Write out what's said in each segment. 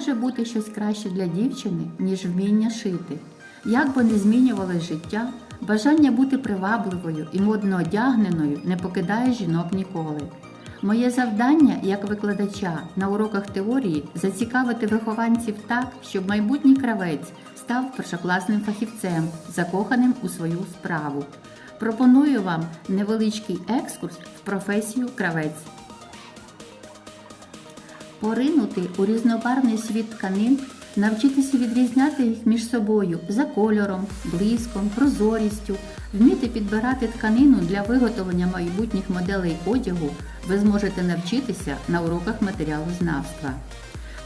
може бути щось краще для дівчини, ніж вміння шити. Як би не змінювалось життя, бажання бути привабливою і модно одягненою не покидає жінок ніколи. Моє завдання як викладача на уроках теорії зацікавити вихованців так, щоб майбутній кравець став першокласним фахівцем, закоханим у свою справу. Пропоную вам невеличкий екскурс в професію кравець. Поринути у різнобарвний світ тканин, навчитися відрізняти їх між собою за кольором, блиском, прозорістю, вміти підбирати тканину для виготовлення майбутніх моделей одягу ви зможете навчитися на уроках матеріалознавства.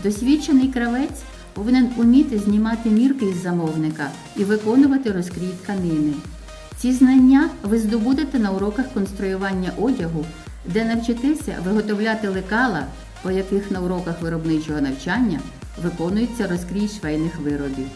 Досвідчений кравець повинен уміти знімати мірки із замовника і виконувати розкрій тканини. Ці знання ви здобудете на уроках конструювання одягу, де навчитеся виготовляти лекала, по яких на уроках виробничого навчання виконується розкрій швейних виробів.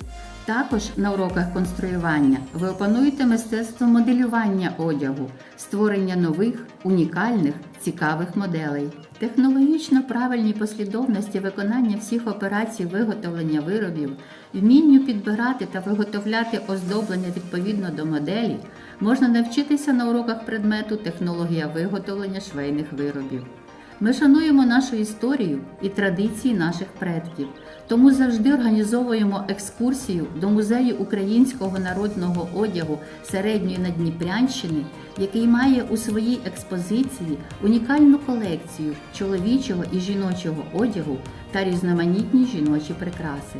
Також на уроках конструювання ви опануєте мистецтво моделювання одягу, створення нових, унікальних, цікавих моделей. Технологічно правильній послідовності виконання всіх операцій виготовлення виробів, вмінню підбирати та виготовляти оздоблення відповідно до моделі можна навчитися на уроках предмету технологія виготовлення швейних виробів. Ми шануємо нашу історію і традиції наших предків, тому завжди організовуємо екскурсію до музею українського народного одягу середньої Надніпрянщини, який має у своїй експозиції унікальну колекцію чоловічого і жіночого одягу та різноманітні жіночі прикраси.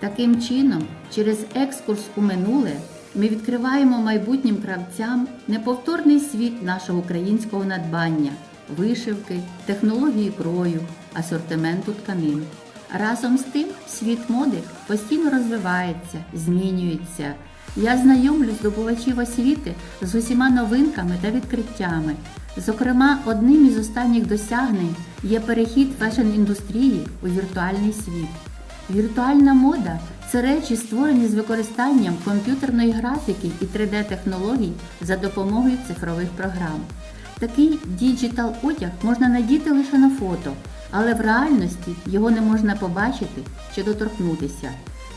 Таким чином, через екскурс у минуле ми відкриваємо майбутнім кравцям неповторний світ нашого українського надбання вишивки, технології крою, асортименту тканин. Разом з тим світ моди постійно розвивається, змінюється. Я знайомлю здобувачів освіти з усіма новинками та відкриттями. Зокрема, одним із останніх досягнень є перехід фешн-індустрії у віртуальний світ. Віртуальна мода це речі, створені з використанням комп'ютерної графіки і 3D-технологій за допомогою цифрових програм. Такий діджитал одяг можна надіти лише на фото, але в реальності його не можна побачити чи доторкнутися.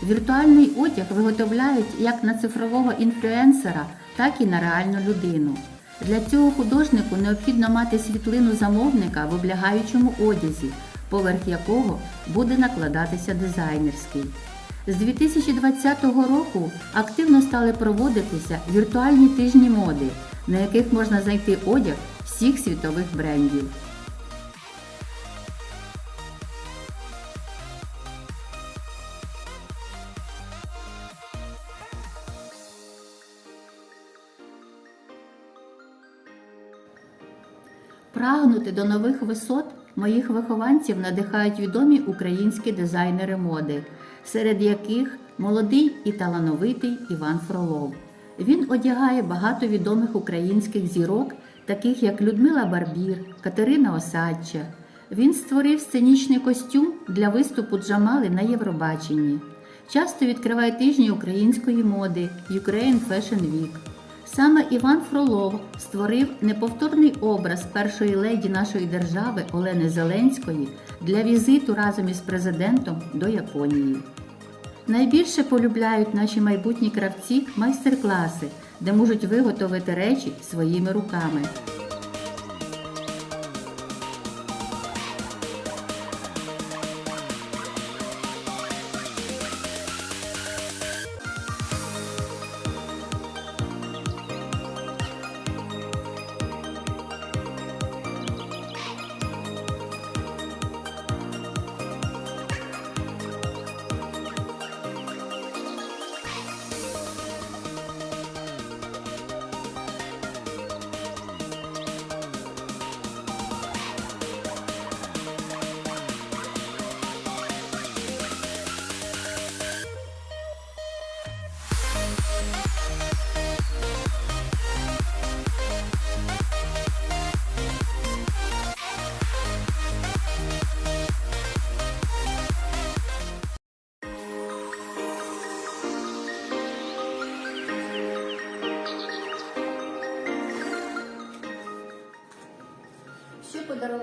Віртуальний одяг виготовляють як на цифрового інфлюенсера, так і на реальну людину. Для цього художнику необхідно мати світлину замовника в облягаючому одязі, поверх якого буде накладатися дизайнерський. З 2020 року активно стали проводитися віртуальні тижні моди, на яких можна знайти одяг всіх світових брендів. Прагнути до нових висот моїх вихованців надихають відомі українські дизайнери моди, серед яких молодий і талановитий Іван Фролов. Він одягає багато відомих українських зірок, таких як Людмила Барбір, Катерина Осадча. Він створив сценічний костюм для виступу Джамали на Євробаченні. Часто відкриває тижні української моди Ukraine Fashion Week. Саме Іван Фролов створив неповторний образ першої леді нашої держави Олени Зеленської для візиту разом із президентом до Японії. Найбільше полюбляють наші майбутні кравці майстер-класи, де можуть виготовити речі своїми руками.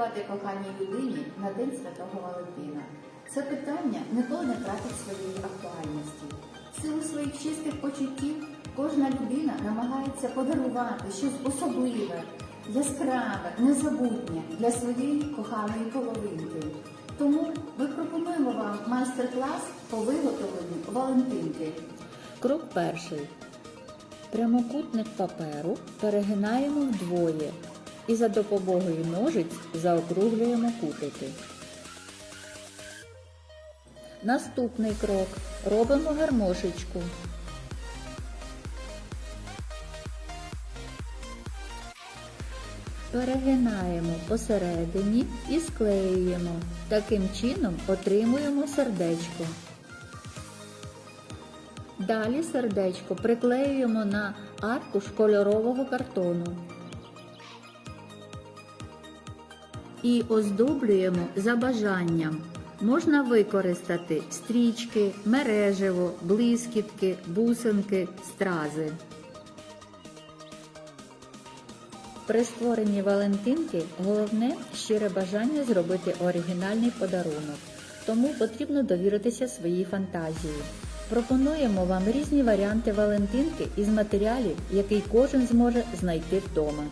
Подарувати коханій людині на День Святого Валентина? Це питання ніколи не тратить своєї актуальності. В силу своїх чистих почуттів кожна людина намагається подарувати щось особливе, яскраве, незабутнє для своєї коханої половинки. Тому ми пропонуємо вам майстер-клас по виготовленню Валентинки. Крок перший. Прямокутник паперу перегинаємо вдвоє і за допомогою ножиць заокруглюємо кутики. Наступний крок. Робимо гармошечку. Перегинаємо посередині і склеюємо. Таким чином отримуємо сердечко. Далі сердечко приклеюємо на аркуш кольорового картону. І оздоблюємо за бажанням. Можна використати стрічки, мережево, блискітки, бусинки, стрази. При створенні Валентинки головне щире бажання зробити оригінальний подарунок, тому потрібно довіритися своїй фантазії. Пропонуємо вам різні варіанти Валентинки із матеріалів, який кожен зможе знайти вдома.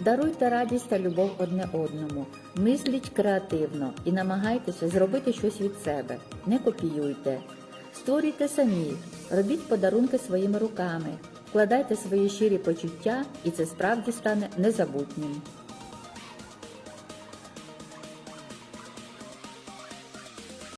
Даруйте радість та любов одне одному. Мисліть креативно і намагайтеся зробити щось від себе. Не копіюйте. Створюйте самі, робіть подарунки своїми руками, вкладайте свої щирі почуття, і це справді стане незабутнім.